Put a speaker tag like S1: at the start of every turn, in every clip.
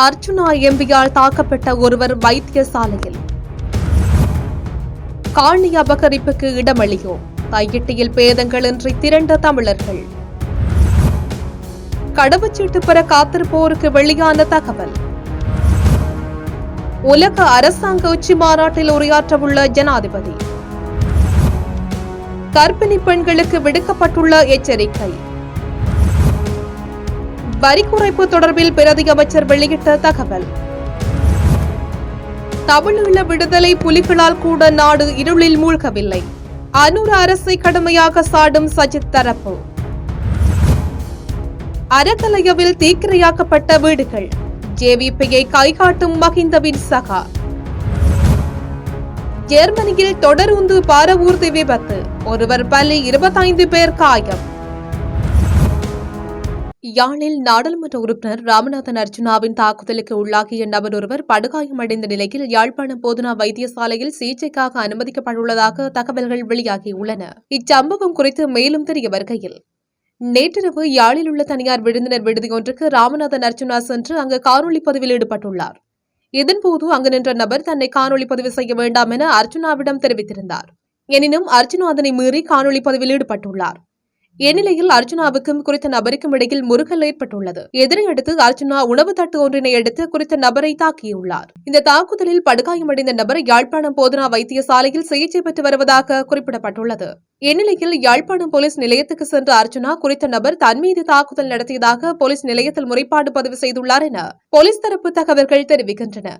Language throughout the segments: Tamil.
S1: அர்ச்சுனா எம்பியால் தாக்கப்பட்ட ஒருவர் வைத்தியசாலையில். காணி அபகரிப்புக்கு இடமளியோ? கையிட்டியில் பேதங்களின்றி திரண்ட தமிழர்கள். கடவுச்சீட்டு பெற காத்திருப்போருக்கு வெளியான தகவல். உலக அரசாங்க உச்சி மாநாட்டில் உரையாற்றவுள்ள ஜனாதிபதி. கர்ப்பிணி பெண்களுக்கு விடுக்கப்பட்டுள்ள எச்சரிக்கை. வரி குறைப்பு தொடர்பில் பிரதி அமைச்சர் வெளியிட்ட தகவல். தமிழீழ விடுதலை புலிகளால் கூட நாடு இருளில் மூழ்கவில்லை. அனூர் அரசை கடுமையாக சாடும் சஜித் தரப்பு. அறக்கலையவில் தீக்கிரையாக்கப்பட்ட வீடுகள். ஜேவிபியை கைகாட்டும் மகிந்தவின் சகா. ஜெர்மனியில் தொடருந்து பாரவூர்தி விபத்து. ஒருவர் பலி இருபத்தைந்து பேர் காயம். யாழில் நாடாளுமன்ற உறுப்பினர் ராமநாதன் அர்ஜுனாவின் தாக்குதலுக்கு உள்ளாகிய நபர் ஒருவர் படுகாயமடைந்த நிலையில் யாழ்ப்பாணம் போதனா வைத்தியசாலையில் சிகிச்சைக்காக அனுமதிக்கப்பட்டுள்ளதாக தகவல்கள் வெளியாகியுள்ளன. இச்சம்பவம் குறித்து மேலும் தெரிய வருகையில் நேற்றிரவு யாழில் உள்ள தனியார் விருந்தினர் விடுதி ஒன்றுக்கு ராமநாதன் அர்ஜுனா சென்று அங்கு காணொலி பதிவில் ஈடுபட்டுள்ளார். இதன்போது அங்கு நின்ற நபர் தன்னை காணொலி பதிவு செய்ய வேண்டாம் என அர்ஜுனாவிடம் தெரிவித்திருந்தார். எனினும் அர்ஜுனா அதனை மீறி காணொலி பதிவில் ஈடுபட்டுள்ளார். இந்நிலையில் அர்ஜுனாவுக்கும் குறித்த நபருக்கும் இடையில் முருகல் ஏற்பட்டுள்ளது. இதனையடுத்து அர்ஜுனா உணவு தட்டு ஒன்றினை எடுத்து குறித்த நபரை தாக்கியுள்ளார். இந்த தாக்குதலில் படுகாயமடைந்த நபர் யாழ்ப்பாணம் போதனா வைத்தியசாலையில் சிகிச்சை பெற்று வருவதாக குறிப்பிடப்பட்டுள்ளது. இந்நிலையில் யாழ்ப்பாணம் போலீஸ் நிலையத்துக்கு சென்ற அர்ஜுனா குறித்த நபர் தன் மீது தாக்குதல் நடத்தியதாக போலீஸ் நிலையத்தில் முறைப்பாடு பதிவு செய்துள்ளார் என போலீஸ் தரப்பு தகவல்கள் தெரிவிக்கின்றன.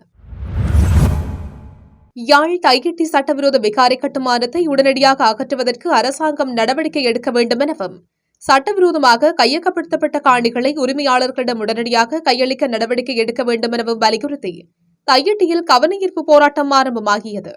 S1: யாழ் தையிட்டி சட்டவிரோத விகாரை கட்டுமானத்தை உடனடியாக அகற்றுவதற்கு அரசாங்கம் நடவடிக்கை எடுக்க வேண்டும் எனவும் சட்டவிரோதமாக கையகப்படுத்தப்பட்ட காணிகளை உரிமையாளர்களிடம் உடனடியாக கையளிக்க நடவடிக்கை எடுக்க வேண்டும் எனவும் வலியுறுத்தி தையிட்டியில் கவனஈர்ப்பு போராட்டம் ஆரம்பமாகியது.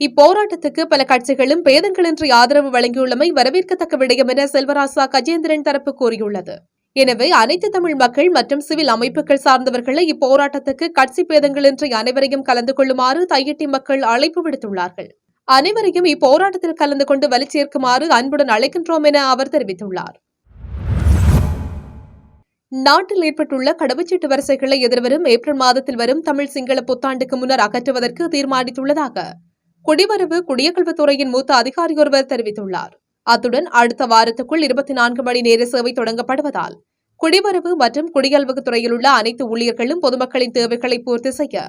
S1: இப்போராட்டத்துக்கு பல கட்சிகளும் பேதங்களின்றி ஆதரவு வழங்கியுள்ளமை வரவேற்கத்தக்க விடயம் என செல்வராசா கஜேந்திரன் தரப்பு கூறியுள்ளது. எனவே அனைத்து தமிழ் மக்கள் மற்றும் சிவில் அமைப்புகள் சார்ந்தவர்களை இப்போராட்டத்துக்கு கட்சி பேதங்களின்றி அனைவரையும் கலந்து கொள்ளுமாறு தையட்டி மக்கள் அழைப்பு விடுத்துள்ளார்கள். அனைவரையும் இப்போராட்டத்தில் கலந்து கொண்டு வலிச்சேர்க்குமாறு அன்புடன் அழைக்கின்றோம் என அவர் தெரிவித்துள்ளார். நாட்டில் ஏற்பட்டுள்ள கடவுச்சீட்டு வரிசைகளை எதிர்வரும் ஏப்ரல் மாதத்தில் வரும் தமிழ் சிங்கள புத்தாண்டுக்கு முன்னர் அகற்றுவதற்கு தீர்மானித்துள்ளதாக குடிவரவு குடியகல்வுத்துறையின் மூத்த அதிகாரி ஒருவர் தெரிவித்துள்ளார். அத்துடன் அடுத்த வாரத்துக்குள் இருபத்தி நான்கு மணி நேர சேவை தொடங்கப்படுவதால் குடிவரவு மற்றும் குடியல்வகு துறையில் உள்ள அனைத்து ஊழியர்களும் பொதுமக்களின் தேவைகளை பூர்த்தி செய்ய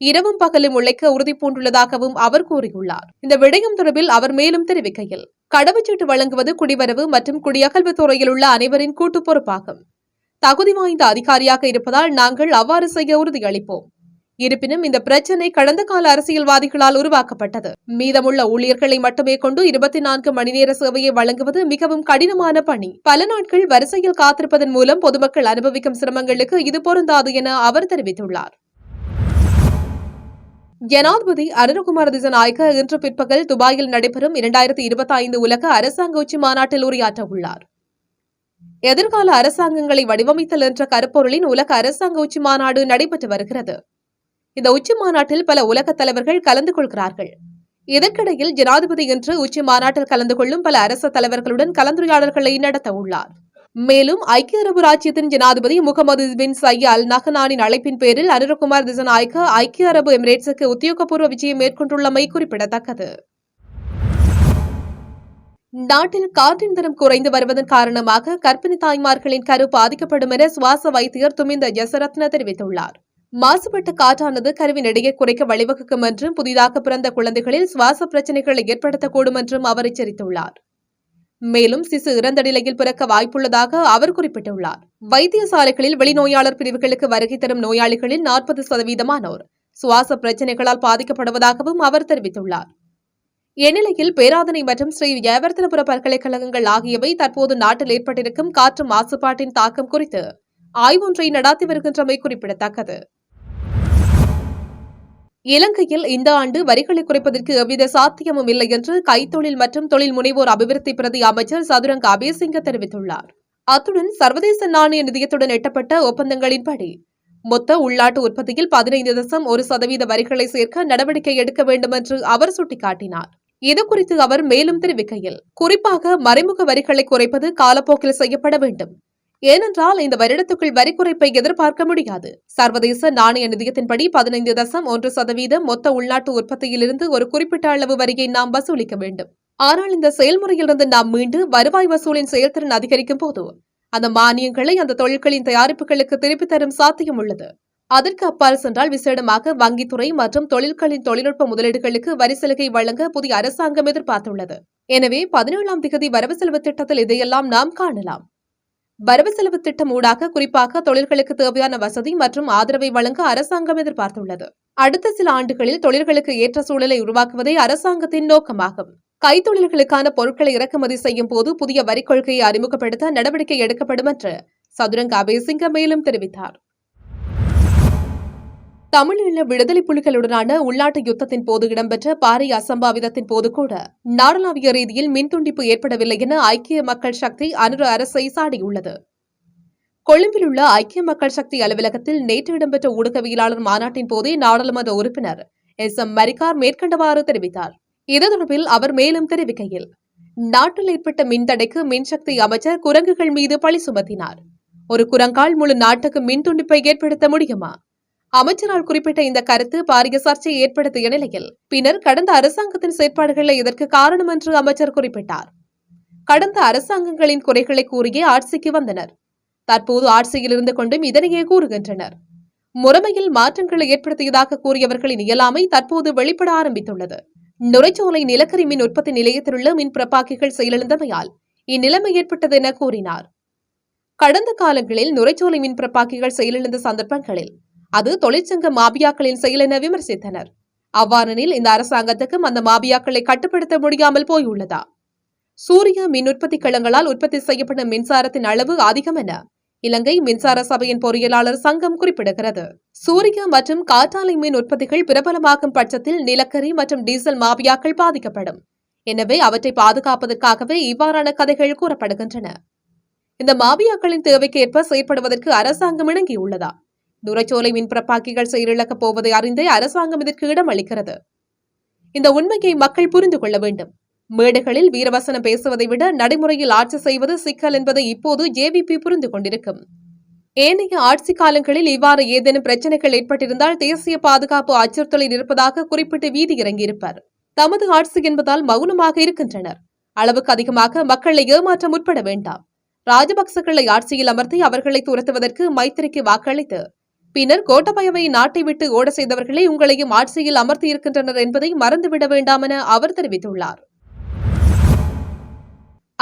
S1: இரவும் பகலும் உழைக்க உறுதி பூண்டுள்ளதாகவும் அவர் கூறியுள்ளார். இந்த விடயம் தொடர்பில் அவர் மேலும் தெரிவிக்கையில் கடவுச்சீட்டு வழங்குவது குடிவரவு மற்றும் குடியகல்வு துறையில் உள்ள அனைவரின் கூட்டு பொறுப்பாகும். தகுதி வாய்ந்த அதிகாரியாக இருப்பதால் நாங்கள் அவ்வாறு செய்ய உறுதியளிப்போம். இருப்பினும் இந்த பிரச்சினை கடந்த கால அரசியல்வாதிகளால் உருவாக்கப்பட்டது. மீதமுள்ள ஊழியர்களை மட்டுமே கொண்டு இருபத்தி நான்கு மணி நேர சேவையை வழங்குவது மிகவும் கடினமான பணி. பல நாட்கள் வரிசையில் காத்திருப்பதன் மூலம் பொதுமக்கள் அனுபவிக்கும் சிரமங்களுக்கு இது பொருந்தாது என அவர் தெரிவித்துள்ளார். ஜனாதிபதி அருண்குமார் திசநாயக்க இன்று பிற்பகல் துபாயில் நடைபெறும் இரண்டாயிரத்தி இருபத்தி ஐந்து உலக அரசாங்க உச்சி மாநாட்டில் உரையாற்ற உள்ளார். எதிர்கால அரசாங்கங்களை வடிவமைத்தல் என்ற கருப்பொருளின் உலக அரசாங்க உச்சி மாநாடு நடைபெற்று வருகிறது. இந்த உச்சி மாநாட்டில் பல உலக தலைவர்கள் கலந்து கொள்கிறார்கள். இதற்கிடையில் ஜனாதிபதி இன்று உச்சி மாநாட்டில் கலந்து கொள்ளும் பல அரச தலைவர்களுடன் கலந்துரையாடல்களை நடத்த உள்ளார். மேலும் ஐக்கிய அரபு ராஜ்யத்தின் ஜனாதிபதி முகமது பின் சையா அல் நஹனானின் அழைப்பின் பேரில் அனுரகுமார் திசநாயக்க ஐக்கிய அரபு எமிரேட்ஸுக்கு உத்தியோகபூர்வ விஜயம் மேற்கொண்டுள்ளமை குறிப்பிடத்தக்கது. நாட்டில் காற்றின் தரம் குறைந்து வருவதன் காரணமாக கர்ப்பிணி தாய்மார்களின் கரு பாதிக்கப்படும் என சுவாச வைத்தியர் துமிந்த ஜசரத்ன தெரிவித்துள்ளார். மாசுபட்ட காற்றானது கருவின் எடையை குறைக்க வழிவகுக்கும் என்றும் புதிதாக பிறந்த குழந்தைகளில் சுவாச பிரச்சினைகளை ஏற்படுத்தக்கூடும் என்றும் அவர் எச்சரித்துள்ளார். மேலும் சிசு இறந்த நிலையில் பிறக்க வாய்ப்புள்ளதாக அவர் குறிப்பிட்டுள்ளார். வைத்தியசாலைகளில் வெளிநோயாளர் பிரிவுகளுக்கு வருகை தரும் நோயாளிகளில் நாற்பது சதவீதமானோர் சுவாச பிரச்சினைகளால் பாதிக்கப்படுவதாகவும் அவர் தெரிவித்துள்ளார். இந்நிலையில் பேராதனை மற்றும் ஸ்ரீ ஜெயவர்தனபுர பல்கலைக்கழகங்கள் ஆகியவை தற்போது நாட்டில் ஏற்பட்டிருக்கும் காற்று மாசுபாட்டின் தாக்கம் குறித்து ஆய்வொன்றை நடாத்தி வருகின்றமை குறிப்பிடத்தக்கது. இலங்கையில் இந்த ஆண்டு வரிகளை குறைப்பதற்கு எவ்வித சாத்தியமும் இல்லை என்று கைத்தொழில் மற்றும் தொழில் முனைவோர் அபிவிருத்தி பிரதி அமைச்சர் சதுரங்க அபேசிங்க தெரிவித்துள்ளார். அத்துடன் சர்வதேச நாணய நிதியத்துடன் எட்டப்பட்ட ஒப்பந்தங்களின்படி மொத்த உள்நாட்டு உற்பத்தியில் பதினைந்து தசம் ஒரு சதவீத வரிகளை சேர்க்க நடவடிக்கை எடுக்க வேண்டும் என்று அவர் சுட்டிக்காட்டினார். இதுகுறித்து அவர் மேலும் தெரிவிக்கையில் குறிப்பாக மறைமுக வரிகளை குறைப்பது காலப்போக்கில் செய்யப்பட வேண்டும். ஏனென்றால் இந்த வருடத்துக்குள் வரி குறைப்பை எதிர்பார்க்க முடியாது. சர்வதேச நாணய நிதியத்தின்படி பதினைந்து தசம் ஒன்று சதவீதம் மொத்த உள்நாட்டு உற்பத்தியிலிருந்து ஒரு குறிப்பிட்ட அளவு வரியை நாம் வசூலிக்க வேண்டும். ஆனால் இந்த செயல்முறையிலிருந்து நாம் மீண்டு வருவாய் வசூலின் செயல்திறன் அதிகரிக்கும் போது அந்த மானியங்களை அந்த தொழில்களின் தயாரிப்புகளுக்கு திருப்பித் தரும் சாத்தியம் உள்ளது. அதற்கு அப்பால் சென்றால் விசேடமாக வங்கித்துறை மற்றும் தொழில்களின் தொழில்நுட்ப முதலீடுகளுக்கு வரி சலுகை வழங்க புதிய அரசாங்கம் எதிர்பார்த்துள்ளது. எனவே பதினேழாம் திகதி வரவு செலவு திட்டத்தில் இதையெல்லாம் நாம் காணலாம். வரவு செலவு திட்டம் ஊடாக குறிப்பாக தொழில்களுக்கு தேவையான வசதி மற்றும் ஆதரவை வழங்க அரசாங்கம் எதிர்பார்த்துள்ளது. அடுத்த சில ஆண்டுகளில் தொழில்களுக்கு ஏற்ற சூழலை உருவாக்குவதே அரசாங்கத்தின் நோக்கமாகும். கைத்தொழில்களுக்கான பொருட்களை இறக்குமதி செய்யும் போது புதிய வரிக் கொள்கையை அறிமுகப்படுத்த நடவடிக்கை எடுக்கப்படும் என்று சதுரங்க அபேசிங்க மேலும் தெரிவித்தார். தமிழீழ விடுதலை புலிகளுடனான உள்நாட்டு யுத்தத்தின் போது இடம்பெற்ற பாரிய அசம்பாவிதத்தின் போது கூட நாடளாவிய ரீதியில் மின்துண்டிப்பு ஏற்படவில்லை என ஐக்கிய மக்கள் சக்தி அனுர அரசை சாடியுள்ளது. கொழும்பில் உள்ள ஐக்கிய மக்கள் சக்தி அலுவலகத்தில் நேற்று இடம்பெற்ற ஊடகவியலாளர் மாநாட்டின் போதே நாடாளுமன்ற உறுப்பினர் எஸ். எம். மரிகார் மேற்கண்டவாறு தெரிவித்தார். இது தொடர்பில் அவர் மேலும் தெரிவிக்கையில் நாட்டில் ஏற்பட்ட மின்தடைக்கு மின்சக்தி அமைச்சர் குரங்குகள் மீது பழி சுமத்தினார். ஒரு குரங்கால் முழு நாட்டுக்கு மின் துண்டிப்பை ஏற்படுத்த முடியுமா? அமைச்சரால் குறிப்பிட்ட இந்த கருத்து பாரிய சர்ச்சையை ஏற்படுத்திய நிலையில் பின்னர் கடந்த அரசாங்கத்தின் செயற்பாடுகளை இதற்கு காரணம் என்று அமைச்சர் குறிப்பிட்டார். கடந்த அரசாங்கங்களின் குறைகளை கூறியே ஆட்சிக்கு வந்தனர். தற்போது ஆட்சியில் இருந்து கொண்டும் இதனையே கூறுகின்றனர். முறைமையில் மாற்றங்களை ஏற்படுத்தியதாக கூறியவர்களின் இயலாமை தற்போது வெளிப்பட ஆரம்பித்துள்ளது. நுரைச்சோலை நிலக்கரி மின் உற்பத்தி நிலையத்திலுள்ள மின் பிரப்பாக்கிகள் செயலிழந்தமையால் இந்நிலைமை ஏற்பட்டது என கூறினார். கடந்த காலங்களில் நுரைச்சோலை மின் பிரப்பாக்கிகள் செயலிழந்த சந்தர்ப்பங்களில் அது தொழிற்சங்க மாபியாக்களின் செயல் என விமர்சித்தனர். அவ்வாறெனில் இந்த அரசாங்கத்துக்கும் அந்த மாபியாக்களை கட்டுப்படுத்த முடியாமல் போயுள்ளதா? சூரிய மின் உற்பத்தி களங்களால் உற்பத்தி செய்யப்படும் மின்சாரத்தின் அளவு அதிகம் என இலங்கை மின்சார சபையின் பொறியியலாளர் சங்கம் குறிப்பிடுகிறது. சூரிய மற்றும் காற்றாலை மின் உற்பத்திகள் பிரபலமாகும் பட்சத்தில் நிலக்கரி மற்றும் டீசல் மாபியாக்கள் பாதிக்கப்படும். எனவே அவற்றை பாதுகாப்பதற்காகவே இவ்வாறான கதைகள் கூறப்படுகின்றன. இந்த மாபியாக்களின் தேவைக்கேற்ப செயற்படுவதற்கு அரசாங்கம் இணங்கியுள்ளதா? நுரைச்சோலை மின்பிறப்பாக்கிகள் செயலிழக்கப் போவதை அறிந்தே அரசாங்கம் இதற்கு இடம் அளிக்கிறது. இந்த உண்மையை மக்கள் புரிந்து கொள்ள வேண்டும். மேடைகளில் வீரவசனம் பேசுவதை விட நடைமுறையில் ஆட்சி செய்வது சிக்கல் என்பதை இப்போது ஜேவிபி புரிந்து கொண்டிருக்கும். ஏனைய ஆட்சி காலங்களில் இவ்வாறு ஏதேனும் பிரச்சனைகள் ஏற்பட்டிருந்தால் தேசிய பாதுகாப்பு அச்சுறுத்தலில் இருப்பதாக குறிப்பிட்டு வீதி இறங்கியிருப்பார். தமது ஆட்சி என்பதால் மௌனமாக இருக்கின்றனர். அளவுக்கு அதிகமாக மக்களை ஏமாற்ற முற்பட வேண்டாம். ராஜபக்சகளை ஆட்சியில் அமர்த்தி அவர்களை துரத்துவதற்கு மைத்திரிக்கு வாக்களித்து பின்னர் கோட்டபயவை நாட்டை விட்டு ஓட செய்தவர்களே உங்களையும் ஆட்சியில் அமர்த்தியிருக்கின்றனர் என்பதை மறந்துவிட வேண்டாம் என அவர் தெரிவித்துள்ளார்.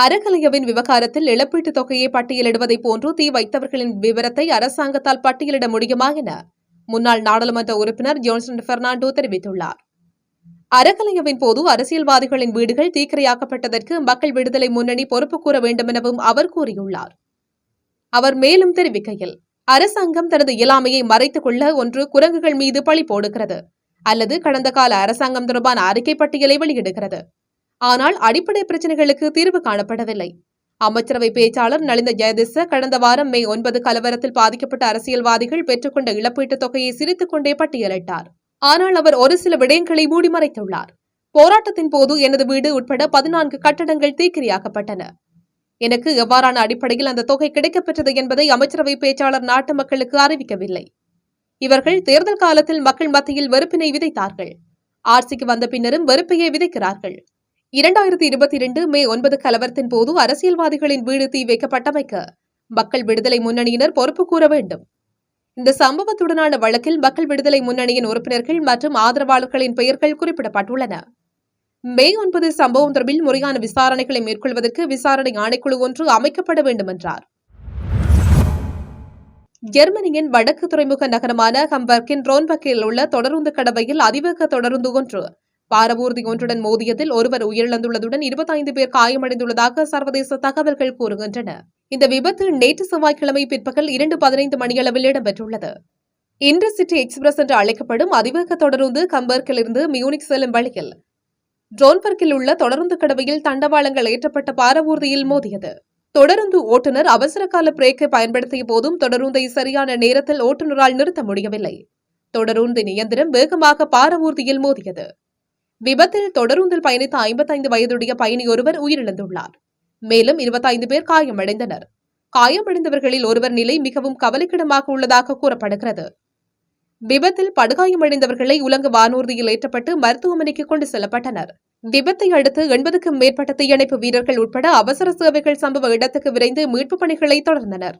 S1: அறக்கலையவின் விவகாரத்தில் இழப்பீட்டுத் தொகையை பட்டியலிடுவதைப் போன்று தீ வைத்தவர்களின் விவரத்தை அரசாங்கத்தால் பட்டியலிட முடியுமா என முன்னாள் நாடாளுமன்ற உறுப்பினர் ஜோன்சன் பெர்னாண்டோ தெரிவித்துள்ளார். அறக்கலையவின் போது அரசியல்வாதிகளின் வீடுகள் தீக்கிரையாக்கப்பட்டதற்கு மக்கள் விடுதலை முன்னணி பொறுப்பு கூற வேண்டும் எனவும் அவர் கூறியுள்ளார். அவர் மேலும் தெரிவிக்கையில் அரசாங்கம் தனது இயலாமையை மறைத்துக் கொள்ள ஒன்று குரங்குகள் மீது பழி போடுகிறது அல்லது கடந்த கால அரசாங்கம் தொடர்பான அறிக்கை பட்டியலை வெளியிடுகிறது. ஆனால் அடிப்படை பிரச்சனைகளுக்கு தீர்வு காணப்படவில்லை. அமைச்சரவை பேச்சாளர் நலிந்த ஜெயதிச கடந்த வாரம் மே ஒன்பது கலவரத்தில் பாதிக்கப்பட்ட அரசியல்வாதிகள் பெற்றுக்கொண்ட இழப்பீட்டுத் தொகையை சிரித்துக் கொண்டே பட்டியலிட்டார். ஆனால் அவர் ஒரு சில விடயங்களை மூடி மறைத்துள்ளார். போராட்டத்தின் போது எனது வீடு உட்பட பதினான்கு கட்டடங்கள் தீக்கிரியாக்கப்பட்டன. எனக்கு எவ்வாறான அடிப்படையில் அந்த தொகை கிடைக்கப்பெற்றது என்பதை அமைச்சரவை பேச்சாளர் நாட்டு மக்களுக்கு அறிவிக்கவில்லை. இவர்கள் தேர்தல் காலத்தில் மக்கள் மத்தியில் வெறுப்பினை விதைத்தார்கள். ஆட்சிக்கு வந்த பின்னரும் வெறுப்பையே விதைக்கிறார்கள். இரண்டாயிரத்தி இருபத்தி இரண்டு மே ஒன்பது கலவரத்தின் போது அரசியல்வாதிகளின் வீடு தீ வைக்கப்பட்டமைக்கு மக்கள் விடுதலை முன்னணியினர் பொறுப்பு கூற வேண்டும். இந்த சம்பவத்துடனான வழக்கில் மக்கள் விடுதலை முன்னணியின் உறுப்பினர்கள் மற்றும் ஆதரவாளர்களின் பெயர்கள் குறிப்பிடப்பட்டுள்ளன. மே ஒன்பது சம்பவம் தொடர்பில் முறையான விசாரணைகளை மேற்கொள்வதற்கு விசாரணை ஆணைக்குழு ஒன்று அமைக்கப்பட வேண்டும் என்றார் ஜெர்மனியின் வடக்கு துறைமுக நகரமான ஹம்பர்கின் ரோன்பக்கில் உள்ள தொடருந்து கடவையில் அதிவேக தொடருந்து ஒன்று பாரவூர்தி ஒன்றுடன் மோதியதில் ஒருவர் உயிரிழந்துள்ளதுடன் இருபத்தைந்து பேர் காயமடைந்துள்ளதாக சர்வதேச தகவல்கள் கூறுகின்றன. இந்த விபத்து நேற்று செவ்வாய்க்கிழமை பிற்பகல் இரண்டு பதினைந்து மணியளவில் இடம்பெற்றுள்ளது. இன்டர்சிட்டி எக்ஸ்பிரஸ் என்று அழைக்கப்படும் அதிவேக தொடருந்து கம்பர்க்கிலிருந்து மியூனிக் செல்லும் வழியில் ஜோன்பர்க்கில் உள்ள தொடருந்து கடவையில் தண்டவாளங்கள் ஏற்றப்பட்ட பாரவூர்தியில் மோதியது. தொடருந்து ஓட்டுநர் அவசர கால பிரேக்கை பயன்படுத்திய போதும் தொடருந்தை சரியான நேரத்தில் ஓட்டுநரால் நிறுத்த முடியவில்லை. தொடருந்து இயந்திரம் வேகமாக பாரவூர்தியில் மோதியது. விபத்தில் தொடருந்தில் பயணித்த ஐம்பத்தைந்து வயதுடைய பயணி ஒருவர் உயிரிழந்துள்ளார். மேலும் இருபத்தைந்து பேர் காயமடைந்தனர். காயமடைந்தவர்களில் ஒருவர் நிலை மிகவும் கவலைக்கிடமாக உள்ளதாக கூறப்படுகிறது. விபத்தில் படுகாயமடைந்தவர்களை உலக வானூர்தியில் ஏற்றப்பட்டு மருத்துவமனைக்கு கொண்டு செல்லப்பட்டனர். விபத்தை அடுத்து எண்பதுக்கும் மேற்பட்ட தீயணைப்பு வீரர்கள் உட்பட அவசர சேவைகள் சம்பவ இடத்துக்கு விரைந்து மீட்புப் பணிகளை தொடர்ந்தனர்.